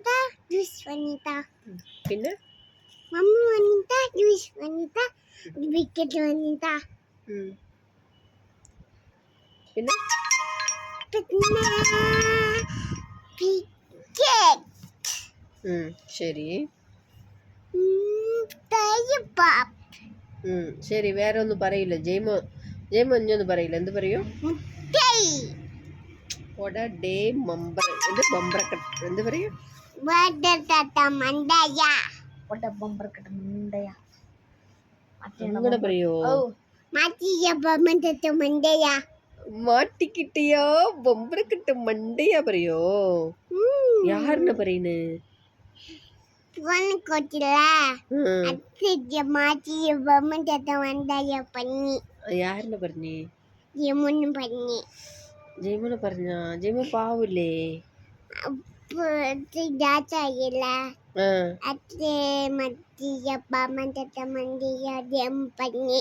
വന്നിട്ടാ ജ്യൂസ് വനിത. പിന്നെ? മമ്മ വനിത ജ്യൂസ് വനിത വിക്കറ്റ് വനിത. പിന്നെ? പിന്നെ ശരി. ശരി വേറെ ഒന്നും പറയില്ല. ജയ്മോ ജയ്മോ ഇഞ്ഞൊന്നും പറയില്ല. എന്ത് പറയൂ? ഡേ മമ്പർ എന്ത് മമ്പറക്കട്ട് എന്ത് പറയൂ? மண்டையா? ஒட்ட பம்பர் கட்ட மண்டையா? மண்டையா? மாட்டிக்கிட்டியா? பொம்பரை கிட்ட மண்டையா பரியோ யாருன்னு பரியனு பொண்ணு கொட்டில அத்திய மாட்டி பொம்மன் சத்த வந்தாயா பண்ணி. யாருன்னு பண்ணி? ஜெமுன்னு பண்ணி. ஜெமுன்னு பண்ணா? ஜெமு பாவுலே ಜಾತಾಗಿಲ್ಲ ಅತ್ತೆ ಮತ್ತಿಯ ಮಂದಿಯ ದೇಂಪನ್ನಿ